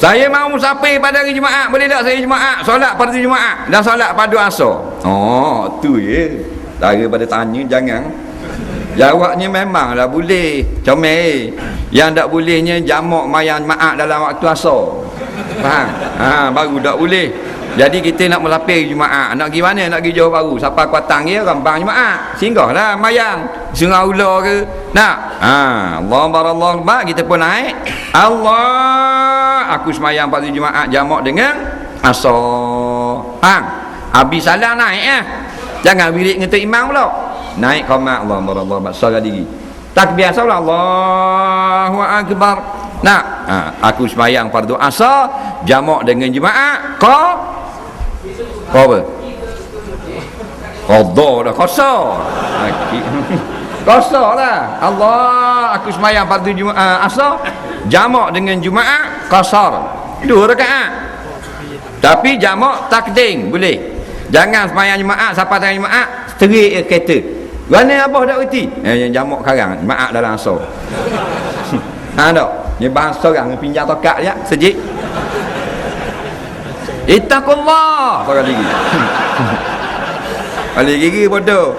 Saya mau musafir pada hari Jumaat, boleh tak saya Jumaat? Solat pada Jumaat dan solat pada asar. Oh, tu ye. Cara pada tanya jangan. Jawabnya memanglah boleh. Comel. Yang tak bolehnya jamak mayang Jumaat dalam waktu asar. Faham? Ha, baru tak boleh. Jadi kita nak melapir Jumaat. Nak pergi mana? Nak pergi Johor Baru. Siapa kuatang dia rambang Jumaat. Singgahlah mayang. Sungai Ula ke. Nak? Ha, Allah barallah bak kita pun naik. Allah aku semayang pada Jumaat jamak dengan asar. Ha. Habis salam naik eh. Jangan bilik ngetuk imam pula. Naik qamat Allah barallah bak salat diri. Takbir asal Allahu akbar. Nak, ha, aku sembahyang fardu asar jamak dengan jemaah. Kau kau apa? Qadha dah kosor. Kosor lah. Allah aku sembahyang fardu jemaah asar jamak dengan jemaah kosor. Dua rakaat. Tapi jamak takdim boleh. Jangan sembahyang jemaah siapa tengah jemaah terik kereta. Mana apa dak reti? Eh jamak karang, jemaah dalam asar. ha dak. Ni bahasa orang pinjam tokak ya, sejik. Ittaqullah. Kau lagi. Balik gigi bodoh.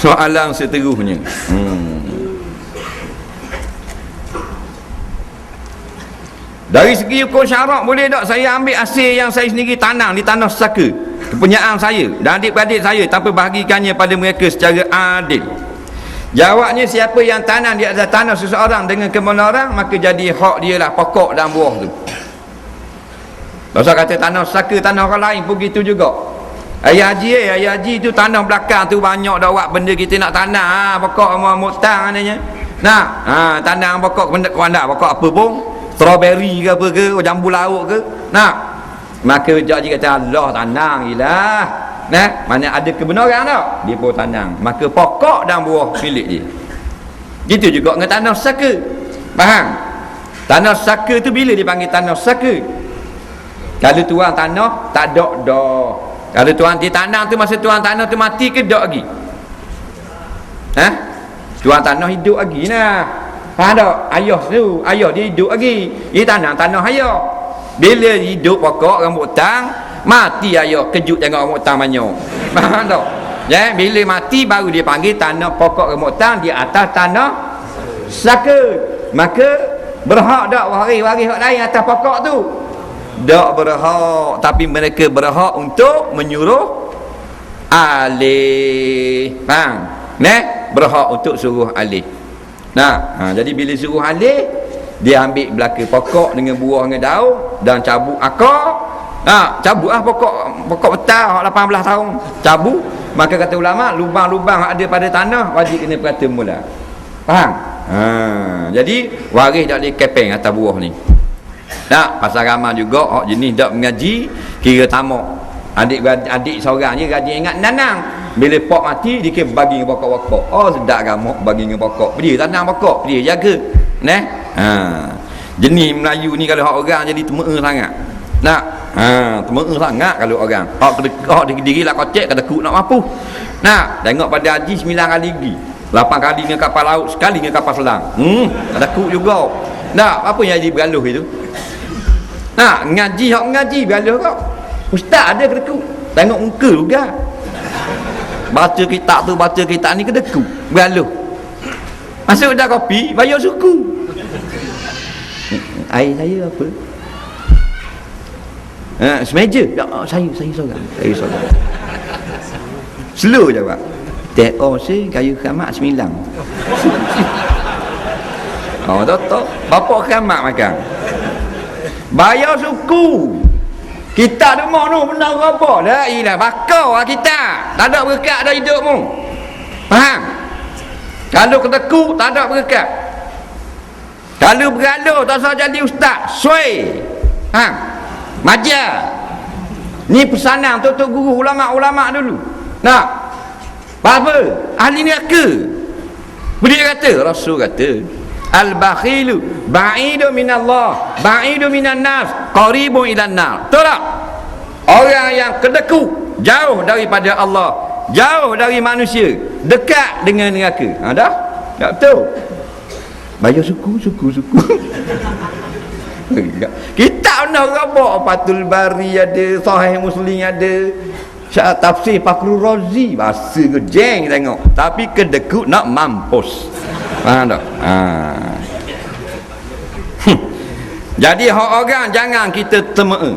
Soalan seterusnya. Hmm. Dari segi hukum syarak boleh tak saya ambil hasil yang saya sendiri tanam di tanah saka kepunyaan saya dan adik-adik saya tanpa bahagikannya pada mereka secara adil. Jawabnya siapa yang tanam di atas tanah seseorang dengan kebenaran maka jadi hak dia lah pokok dan buah tu. Pasal kata tanah saka tanah orang lain pun gitu juga. Ayah haji eh, ayah haji tu tanah belakang tu banyak dah buat benda kita nak tanam ha, pokok sama mutang katanya. Nak, ha, tanam pokok benda kuanda pokok apa pun strawberry ke apa ke jambu laut ke. Nak. Maka janji kata Allah tanam ilah. Nah, mana ada kebenaran tak? Dia pun tanam. Maka pokok dan buah milik dia. Gitu juga dengan tanah saka. Faham? Tanah saka tu bila dipanggil tanah saka? Kalau tuan tanah tak ada dah. Kalau tuan dia tanam tu masa tuan tanah tu mati ke dak lagi? Ha? Tuan tanah hidup lagi nah. Faham tak? Ayah tu, ayah dia hidup lagi. Dia tanam tanah ayah. Bila hidup pokok rambut tang, mati ayah kejut jangan rambut tang banyak. Faham tak? Ya, bila mati baru dia panggil tanah pokok rambut tang di atas tanah saka. Maka berhak tak waris-waris hak lain atas pokok tu? Tak berhak Tapi mereka berhak untuk menyuruh Alih Faham? Nah, berhak untuk suruh alih Nah, ha, jadi bila suruh alih Dia ambil belaka pokok dengan buah dengan daun Dan cabut akar Ha, cabut lah pokok pokok betar 18 tahun cabut maka kata ulama lubang-lubang ada pada tanah wajib kena perhati mula. Faham? Ha, jadi waris tak boleh kepeng atas buah ni. Tak pasal ramah juga oh, jenis tak mengaji kira tamak. Adik adik seorang je gaji ingat nanang. Bila pok mati dia bagi dengan pokok-pokok. Oh sedap gamak bagi dengan pokok. Dia tanam pokok dia jaga. Nah ha. jenis Melayu ni kalau orang jadi temua sangat. Nak ha temua sangat kalau orang hak hak diri lah kocek kata ku nak mampu nak tengok pada haji 9 kali pergi 8 kali dengan kapal laut sekali dengan kapal selang hmm ada ku juga nak apa yang jadi bergaluh itu Nah, ngaji hak ngaji bialah kau. Ustaz ada kedeku. Tengok muka juga. Baca kitab tu, baca kitab ni kedeku. Bialah. Masuk dah kopi, bayar suku. Air saya apa? Ha, semeja. Ya, saya, saya seorang. Saya seorang. Slow je, Pak. TOC kayu khamat sembilan. oh, tak tak. Bapak khamat makan bayar suku kita ada mau tu benar apa dah ilah bakau lah kita tak ada berkat dah hidup mu faham kalau keteku tak ada berkat kalau bergaluh tak usah jadi ustaz suai ha majar ni pesanan tu tu guru ulama-ulama dulu. Nak? Apa? Ahli neraka. Dia kata? Rasul kata Al-bakhilu ba'idu minallah ba'idu minan nas qaribu ilan nar. Betul tak? orang yang kedeku jauh daripada Allah jauh dari manusia dekat dengan neraka. Ha, dah? tak betul. Bayar suku suku suku kita nak rabak Fatul Bari ada Sahih Muslim ada. Syah tafsir Fakru Razi bahasa ke jeng tengok. Tapi kedekut nak mampus. Faham tak? Ha. Hmm. jadi hak orang jangan kita temui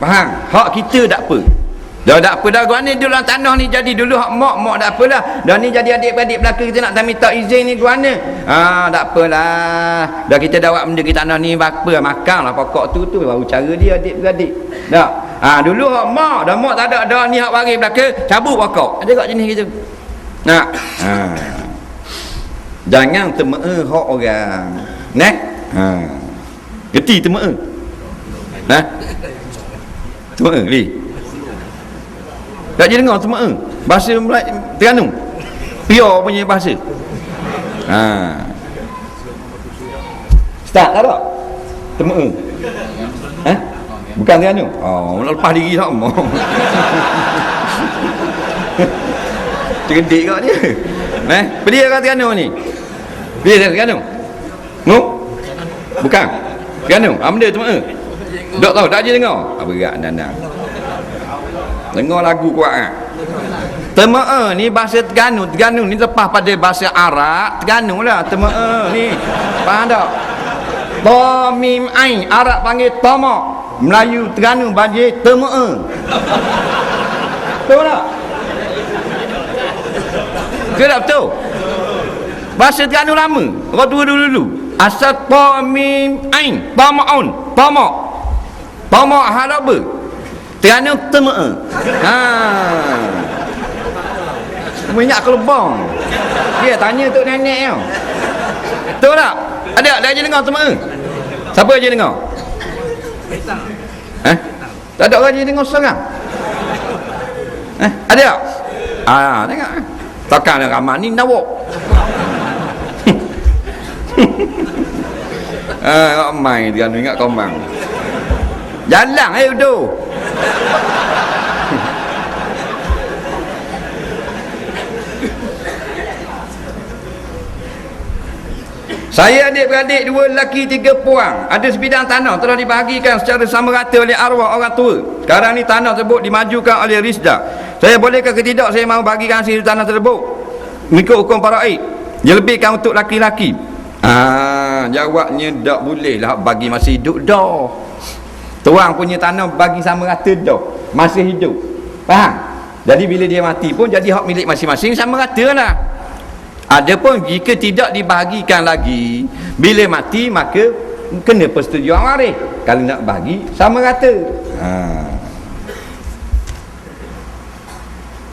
faham? Hak kita tak apa Dah tak apa dah gua ni dulu tanah ni jadi dulu hak mak mak tak apalah. Dah ni jadi adik-adik belaka kita nak minta izin ni gua ni. Ha tak apalah. Dah kita dah buat benda kita tanah ni apa makanlah pokok tu tu baru cara dia adik-beradik. Dak. Ha dulu hak mak dah mak tak ada dah ni hak bagi belaka cabut pokok. Ada kat jenis gitu. Nak. Ha. Jangan temee hak orang. Nah. Ha. Geti temee. Nah. Temee li. Tak jadi dengar semua eh? Bahasa Melayu Terengganu Pure punya bahasa Ha Start tak tak? Temu eh? Ha? Bukan Terengganu? Oh, lepas diri tak mau. Cerdik kat dia. Eh, pergi ke Terengganu ni? Pergi ke Terengganu? Mu? Bukan. Terengganu. Apa benda temu eh? Tak tahu, tak je dengar. Apa gerak nana? Dengar lagu kuat kan? Tema'a ni bahasa Terengganu. Terengganu ni lepas pada bahasa Arab. Terengganu lah tema'a ni. Faham tak? Ta mim ain. Arab panggil tama. Melayu Terengganu bagi tema'a. Betul tak? Ke tak betul? Bahasa Terengganu lama. Orang tua dulu-dulu. Asal ta mim ain. Tama'un. Tama'. Tama' hal apa? Terengganu tema'a. Ha. Minyak kelebong. Dia tanya tok nenek tau. Betul tak? Ada dah je dengar tema'a. Siapa je dengar? Eh? Tak ada orang je dengar seorang. Eh, ada tak? Ah, tengok. Takkan ada ramai ni nawak. ah, ramai dia ingat kau mang. Jalan ayo tu. Saya adik-beradik dua lelaki tiga puang Ada sebidang tanah telah dibahagikan secara sama rata oleh arwah orang tua. Sekarang ni tanah tersebut dimajukan oleh Rizda. Saya bolehkah ke tidak saya mahu bagikan hasil tanah tersebut? Mengikut hukum para aid Dia lebihkan untuk laki-laki. Ah, Jawabnya tak boleh lah bagi masih hidup dah Tuang punya tanah bagi sama rata dah Masih hidup Faham? Jadi bila dia mati pun jadi hak milik masing-masing sama rata lah Adapun jika tidak dibahagikan lagi bila mati maka kena persetujuan waris. Kalau nak bagi sama rata. Ha.